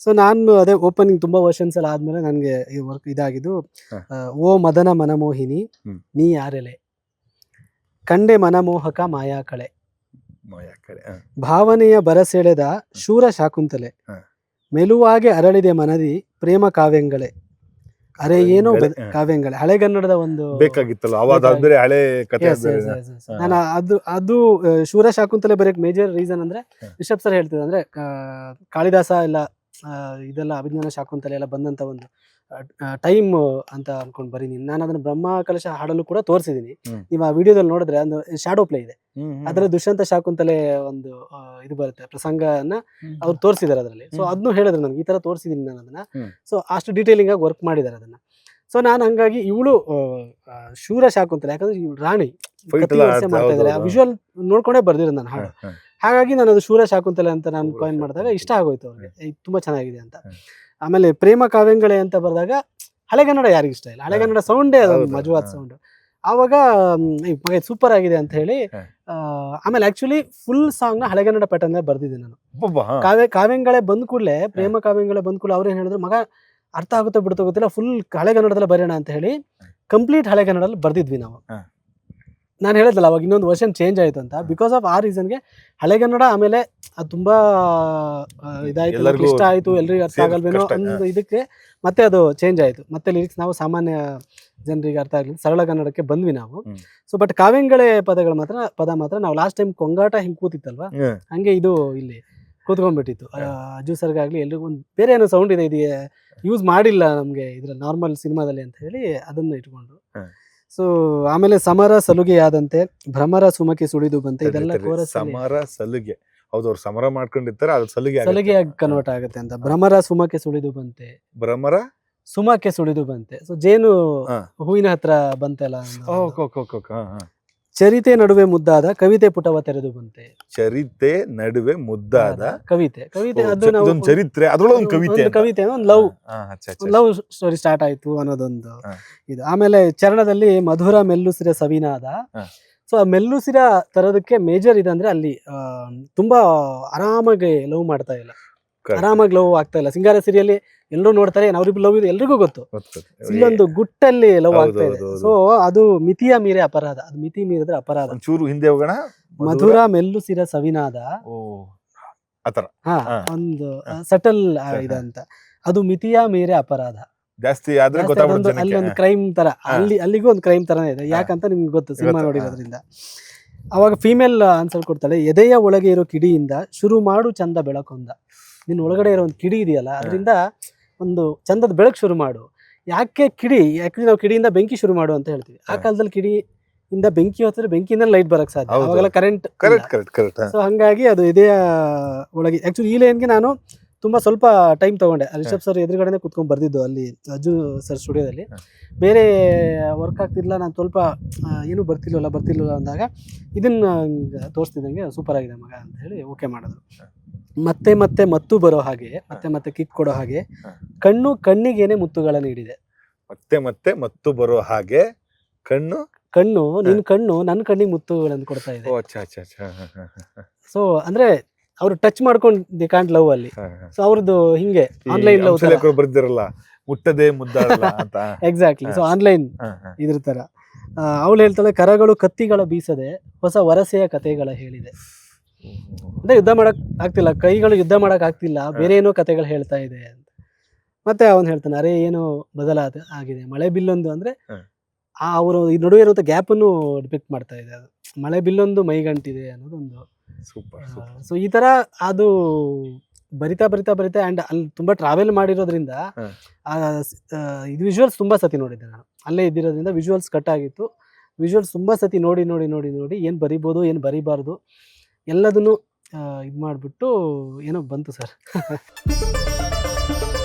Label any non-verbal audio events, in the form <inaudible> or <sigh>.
So ನಾನು ಅದೇ opening ತುಂಬಾ ವರ್ಷನ್ಸ್ ಎಲ್ಲ ಆದ್ಮೇಲೆ ನನಗೆ ಈ ವರ್ಕ್ ಇದಾಗಿದ್ದು ಓ ಮದನ ಮನಮೋಹಿನಿ ನೀ ಯಾರೆಲೆ? ಕಂಡೆ ಮನಮೋಹಕ ಮಾಯಾ ಕಳೆ ಮಾಯಾ ಕಡೆ ಹ. ಭಾವನೆಯ ಬರಸೆಳೆದ ಶೂರ ಶಾಕುಂತಲೆ. ಮೆಲುವಾಗಿ ಅರಳಿದೆ ಮನದಿ ಪ್ರೇಮ ಕಾವ್ಯಂಗಳೇ. ಅರೆ ಏನೋ ಕಾವ್ಯಂಗಳೆ. ಹಳೆಗನ್ನಡದ ಒಂದು ಬೇಕಾಗಿತ್ತಲ್ಲ ಅವಾಗ ಹಳೆ ಕಥೆ. ನಾನು ಅದು ಅದು ಶೂರ ಶಾಕುಂತಲೆ ಬರೆಯಕ್ ಮೇಜರ್ ರೀಸನ್ ಅಂದ್ರೆ. ರಿಷಬ್ ಸರ್ ಹೇಳ್ತಿದ್ರು ಅಂದ್ರೆ ಕಾಳಿದಾಸ ಎಲ್ಲ ಇದೆಲ್ಲ ಅಭಿಜ್ಞಾನ ಶಾಕುಂತಲೆ ಎಲ್ಲ ಬಂದಂತ ಒಂದು ಟೈಮ್ ಅಂತ ಅನ್ಕೊಂಡ್ ಬರೀನಿ ನಾನು ಅದನ್ನ ಬ್ರಹ್ಮ ಕಲಶ ಹಾಡಲು ಕೂಡ ತೋರಿಸಿದೀನಿ. ನೀವು ಆ ವಿಡಿಯೋದಲ್ಲಿ ನೋಡಿದ್ರೆ ಒಂದು ಶಾಡೋ ಪ್ಲೇ ಇದೆ ಅದ್ರ ದುಷ್ಯಂತ ಶಾಕುಂತಲೆ ಒಂದು ಇದು ಬರುತ್ತೆ ಪ್ರಸಂಗನ. ಅವ್ರು ತೋರಿಸಿದಾರೆ ಅದರಲ್ಲಿ ಸೊ. ಅದನ್ನು ಹೇಳಿದ್ರು ನನಗೆ ಈ ತರ ತೋರಿಸಿದೀನಿ ನಾನು ಅದನ್ನ. ಸೊ ಅಷ್ಟು ಡೀಟೇಲಿಂಗ್ ಆಗಿ ವರ್ಕ್ ಮಾಡಿದ್ದಾರೆ ಅದನ್ನ ಸೊ ನಾನು ಹಂಗಾಗಿ ಇವಳು ಶೂರ ಶಾಕುಂತಲೆ ಯಾಕಂದ್ರೆ ರಾಣಿ ಮಾಡ್ತಾ ಇದ್ದಾರೆ. ವಿಜುವಲ್ ನೋಡ್ಕೊಂಡೇ ಬರ್ದಿರೋದು ನಾನು ಹಾಡು. ಹಾಗಾಗಿ ನಾನು ಅದು ಶೂರ ಶಾಕುಂತಲೆ ಅಂತ ನಾನು ಕಾಯಿನ್ ಮಾಡಿದಾಗ ಇಷ್ಟ ಆಗೋಯ್ತು ಅವ್ರಿಗೆ. ತುಂಬಾ ಚೆನ್ನಾಗಿದೆ ಅಂತ. ಆಮೇಲೆ ಪ್ರೇಮ ಕಾವ್ಯಂಗಳೇ ಅಂತ ಬರೆದಾಗ ಹಳೆಗನ್ನಡ ಯಾರಿಗೂ ಇಷ್ಟ ಇಲ್ಲ. ಹಳೆಗನ್ನಡ ಸೌಂಡೇ ಅದು ಮಜವಾದ. ಸೌಂಡ್ ಆವಾಗ ಸೂಪರ್ ಆಗಿದೆ ಅಂತ ಹೇಳಿ ಆಮೇಲೆ ಆಕ್ಚುಲಿ ಫುಲ್ ಸಾಂಗ್ನ ಹಳೆಗನ್ನಡ ಪ್ಯಾಟರ್ನ್ ಬರ್ದಿದ್ದೆ ನಾನು. ಕಾವ್ಯ ಕಾವ್ಯಂಗಳೇ ಬಂದ್ ಕೂಡಲೇ ಪ್ರೇಮ ಕಾವ್ಯಂಗಳೇ ಬಂದ್ ಕೂಡಲೇ ಅವ್ರೇನ್ ಏನ್ ಹೇಳಿದ್ರು ಮಗ ಅರ್ಥ ಆಗುತ್ತೋ ಬಿಡ್ತೋ ಗೊತ್ತಿಲ್ಲ ಫುಲ್ ಹಳೆಗನ್ನಡದಲ್ಲಿ ಬರೆಯೋಣ ಅಂತ ಹೇಳಿ ಕಂಪ್ಲೀಟ್ ಹಳೆಗನ್ನಡದಲ್ಲಿ ಬರ್ದಿದ್ವಿ ನಾವು. ನಾನು ಹೇಳಿದ್ನಲ್ಲ ಅವಾಗ ಇನ್ನೊಂದು ವರ್ಷನ್ ಚೇಂಜ್ ಆಯ್ತು ಅಂತ. ಬಿಕಾಸ್ ಆಫ್ ಆ ರೀಸನ್ಗೆ ಹಳೆಗನ್ನಡ ಆಮೇಲೆ ಅದು ತುಂಬಾ ಆ, ಇದಾಯ್ತು ಎಲ್ಲರಿಗೂ ಇಷ್ಟ ಆಯ್ತು ಎಲ್ರಿಗೂ ಅರ್ಥ ಆಗಲ್ವೇನೋ ಕಷ್ಟ, ಒಂದು ಇದಕ್ಕೆ ಮತ್ತೆ ಅದು ಚೇಂಜ್ ಆಯ್ತು. ಮತ್ತೆ ಲಿರಿಕ್ಸ್ ನಾವು ಸಾಮಾನ್ಯ ಜನರಿಗೆ ಅರ್ಥ ಆಗಲಿ ಸರಳ ಕನ್ನಡಕ್ಕೆ ಬಂದ್ವಿ ನಾವು. ಹ್ಮ್. ಸೊ ಬಟ್ ಕಾವ್ಯಂಗಳೇ ಪದಗಳು ಮಾತ್ರ ಪದ ಮಾತ್ರ ನಾವು ಲಾಸ್ಟ್ ಟೈಮ್ ಕೊಂಗಾಟ ಹಿಂಗ್ ಕೂತಿತ್ತಲ್ವಾ. ಹಂಗೆ ಇದು ಇಲ್ಲಿ ಕೂತ್ಕೊಂಡ್ಬಿಟ್ಟಿತ್ತು. ಆ, ಅಜ್ಜು ಸರ್ಗಾಗ್ಲಿ ಎಲ್ರಿಗೂ ಒಂದು ಬೇರೆ ಏನೋ ಸೌಂಡ್ ಇದೆ ಇದು ಯೂಸ್ ಮಾಡಿಲ್ಲ ನಮಗೆ ಇದ್ರಲ್ಲಿ ನಾರ್ಮಲ್ ಸಿನಿಮಾದಲ್ಲಿ ಅಂತ ಹೇಳಿ ಅದನ್ನ ಇಟ್ಕೊಂಡ್ರು. ಹ. ಸೊ ಆಮೇಲೆ ಸಮರ ಸಲುಗೆಯಾದಂತೆ ಭ್ರಮರ ಸುಮಕೆ ಸುಳಿದು ಬಂತೆ. ಇದೆಲ್ಲ. ಕೋರಸ್ ಸಮರ ಸಲುಗೆ. ಹೌದು ಅವ್ರು ಸಮರ ಮಾಡ್ಕೊಂಡಿರ್ತಾರೆ ಅದು ಸಲುಗೆ ಸಲುಗೆ ಸಲಿಗೆಯಾಗಿ ಕನ್ವರ್ಟ್ ಆಗುತ್ತೆ ಅಂತ. ಭ್ರಮರ ಸುಮಕ್ಕೆ ಸುಳಿದು ಬಂತೆ. ಭ್ರಮರ? ಸುಮಕ್ಕೆ ಸುಳಿದು ಬಂತೆ. ಸೊ ಜೇನು ಹೂವಿನ ಹತ್ರ ಬಂತೆಲ್ಲ ಚರಿತೆ ನಡುವೆ ಮುದ್ದಾದ ಕವಿತೆ ಪುಟವ ತೆರೆದು ಬಂತೆ. ಚರಿತೆ ನಡುವೆ ಮುದ್ದಾದ ಕವಿತೆ. ಕವಿತೆ ಅದು ಚ- ನಾವು ಇದೊಂದು ಚರಿತ್ರೆ ಅದ್ರೊಳಗೆ ಒಂದು ಕವಿತೆ ಒಂದು ಕವಿತೆ ಒಂದು ಲವ್. ಲವ್ ಸ್ಟೋರಿ ಸ್ಟಾರ್ಟ್ ಆಯ್ತು ಅನ್ನೋದೊಂದು ಇದು. ಆಮೇಲೆ ಚರಣದಲ್ಲಿ ಮಧುರ ಮೆಲ್ಲುಸಿರ ಸವಿನಾದ. ಸೊ ಆ ಮೆಲ್ಲುಸಿರ ತರೋದಕ್ಕೆ ಮೇಜರ್ ಇದೆ ಅಂದ್ರೆ ಅಲ್ಲಿ ತುಂಬಾ ಆರಾಮಾಗಿ ಲವ್ ಮಾಡ್ತಾ ಇಲ್ಲ. ಆರಾಮಾಗಿ ಲವ್ ಆಗ್ತಾ ಇಲ್ಲ. ಸಿಂಗಾರ ಸಿರಿಯಲ್ಲಿ ಎಲ್ಲರೂ ನೋಡ್ತಾರೆ ಅವ್ರಿಬ್ರು ಲವ್ ಇದೆ? ಎಲ್ರಿಗೂ ಗೊತ್ತು. ಇಲ್ಲೊಂದು ಗುಟ್ಟಲ್ಲಿ ಲವ್ ಆಗ್ತಾ ಇದೆ. ಸೊ ಅದು ಮಿತಿಯ ಮೀರೆ ಅಪರಾಧ. ಅದು ಮಿತಿ ಮೀರಿದ್ರೆ ಅಪರಾಧ. ಚೂರು ಹಿಂದೆ ಹೋಗೋಣ. ಮಧುರ. ಮೆಲ್ಲುಸಿರ ಸವಿನಾದ. ಓ ಆತರ ಹಾ. ಒಂದು ಸಟಲ್. ಇದೆ ಅಂತ ಅದು ಮಿತಿಯ ಮೀರೆ ಅಪರಾಧ. ಜಾಸ್ತಿ ಆದ್ರೆ ಅಲ್ಲಿ. ಒಂದು ಕ್ರೈಮ್ ತರ. ಅಲ್ಲಿ ಅಲ್ಲಿಗೂ ಒಂದು ಕ್ರೈಮ್ ತರನೇ ಇದೆ. ಯಾಕಂತ ನಿಮ್ಗೆ ಗೊತ್ತು ಸಿನಿಮಾ ನೋಡಿರೋದ್ರಿಂದ. ಅವಾಗ ಫೀಮೇಲ್ ಆನ್ಸರ್ ಕೊಡ್ತಾಳೆ ಎದೆಯ ಒಳಗೆ ಇರೋ ಕಿಡಿಯಿಂದ ಶುರು ಮಾಡು ಚಂದ ಬೆಳಕೊಂದ. ನಿನ್ನ ಒಳಗಡೆ ಇರೋ ಒಂದು ಕಿಡಿ ಇದೆಯಲ್ಲ ಅದರಿಂದ ಒಂದು ಚಂದದ ಬೆಳಕು ಶುರು ಮಾಡು. ಯಾಕೆ ಕಿಡಿ? ಯಾಕೆ ನಾವು ಕಿಡಿಯಿಂದ ಬೆಂಕಿ ಶುರು ಮಾಡು ಅಂತ ಹೇಳ್ತೀವಿ. ಆ. ಕಾಲದಲ್ಲಿ ಕಿಡಿ ಇಂದ ಬೆಂಕಿ ಹೊತ್ತಿದ್ರೆ ಬೆಂಕಿಯಿಂದ ಲೈಟ್ ಬರಕ್ ಸಾಧ್ಯ. ಅವಾಗೆಲ್ಲ current correct correct correct so ಹಂಗಾಗಿ ಅದು ಇದೇ ಒಳಗೆ. ಆಕ್ಚುಲಿ ಈ ಲೈನ್ಗೆ ನಾನು ತುಂಬಾ ಸ್ವಲ್ಪ ಟೈಮ್ ತಗೊಂಡೆ. ರಿಷಬ್ ಸರ್ ಎದುರುಗಡೆನೆ ಕುತ್ಕೊಂಡ್ ಬರ್ದಿದ್ದು ಅಲ್ಲಿ ಅಜ್ಜು ಸರ್ ಸ್ಟುಡಿಯೋದಲ್ಲಿ. ಬೇರೆ ವರ್ಕ್ ಆಗ್ತಿಲ್ಲ ನಾನು ಸ್ವಲ್ಪ ಏನೂ ಬರ್ತಿಲ್ವಲ್ಲ ಬರ್ತಿಲ್ವಲ್ಲ ಅಂದಾಗ ಇದನ್ನ ತೋರಿಸ್ತಿದ್ದಂಗೆ ಸೂಪರ್ ಆಗಿದೆ ಮಗ ಅಂತ ಹೇಳಿ ಓಕೆ ಮಾಡಿದ್ರು. ಮತ್ತೆ ಮತ್ತೆ ಮತ್ತು ಬರೋ ಹಾಗೆ ಮತ್ತೆ ಮತ್ತೆ ಕಿಕ್ ಕೊಡೋ ಹಾಗೆ ಕಣ್ಣು ಕಣ್ಣಿಗೇನೆ ಮುತ್ತುಗಳ ನೀಡಿದೆ. ಮತ್ತೆ ಮತ್ತೆ ಮತ್ತು ಬರೋ ಹಾಗೆ ಕಣ್ಣು? ಕಣ್ಣು ನಿನ್ ಕಣ್ಣು ನನ್ನ ಕಣ್ಣಿಗೆ ಮುತ್ತುಗಳನ್ನು ಕೊಡ್ತಾ ಇದೆ. ಓ ಅಚ್ಚ ಅಚ್ಚ ಅಚ್ಚ ಹ, ಹ, ಹ, ಸೊ ಅಂದ್ರೆ ಅವ್ರು ಟಚ್ ಮಾಡ್ಕೊಂಡು ಕಾಂಡ್ ಕಾಂಟ್ ಲವ್ ಅಲ್ಲಿ. ಸೊ ಅವ್ರದ್ದು ಹಿಂಗೆ ಆನ್ಲೈನ್ ಲವ್ ಬರ್ದಿರಲ್ಲ ಮುಟ್ಟದೆ ಮುದ್ದಾಡಲ್ಲ <laughs> ಅಂತ. Exactly so online. ಇದ್ರ ತರ. ಅವಳು ಹೇಳ್ತಾಳೆ ಕರಗಳು ಕತ್ತಿಗಳ ಬೀಸದೆ ಹೊಸ ವರಸೆಯ ಕತೆಗಳ ಹೇಳಿದೆ. ಅಂದ್ರೆ ಯುದ್ಧ ಮಾಡಕ್ ಆಗ್ತಿಲ್ಲ ಕೈಗಳು ಯುದ್ಧ ಮಾಡಕ್ ಆಗ್ತಿಲ್ಲ ಬೇರೆ ಏನೋ ಕತೆಗಳು ಹೇಳ್ತಾ ಇದೆ ಅಂತ. ಮತ್ತೆ ಅವನು ಹೇಳ್ತಾನೆ ಅರೆ ಏನೋ ಬದಲಾದ ಆಗಿದೆ ಮಳೆ ಬಿಲ್ಲೊಂದು ಅಂದ್ರೆ ಆ ಅವರು ಈ ನಡುವೆ ಇರುವಂಥ ಗ್ಯಾಪ್ ಅನ್ನು ಡಿಪಿಕ್ಟ್ ಮಾಡ್ತಾ ಇದೆ ಅದು. ಮಳೆ ಬಿಲ್ಲೊಂದು ಮೈಗಂಟಿದೆ ಅನ್ನೋದೊಂದು. ಸೂಪರ್ ಸೊ ಈ ತರ ಅದು ಬರಿತಾ ಬರಿತಾ ಬರಿತಾ ಅಂಡ್ ಅಲ್ಲಿ ತುಂಬಾ ಟ್ರಾವೆಲ್ ಮಾಡಿರೋದ್ರಿಂದ ಇದು ವಿಜುವಲ್ಸ್ ತುಂಬಾ ಸತಿ ನೋಡಿದ್ದೆ ನಾನು. ಅಲ್ಲೇ ಇದ್ದಿರೋದ್ರಿಂದ ವಿಜುವಲ್ಸ್ ಕಟ್ ಆಗಿತ್ತು. ವಿಜುವಲ್ಸ್ ತುಂಬಾ ಸತಿ ನೋಡಿ ನೋಡಿ ನೋಡಿ ನೋಡಿ ಏನು ಬರಿಬೋದು ಏನು ಬರಿಬಾರ್ದು ಎಲ್ಲದನ್ನು ಇದು ಮಾಡಿಬಿಟ್ಟು ಏನೋ ಬಂತು ಸರ್. <laughs>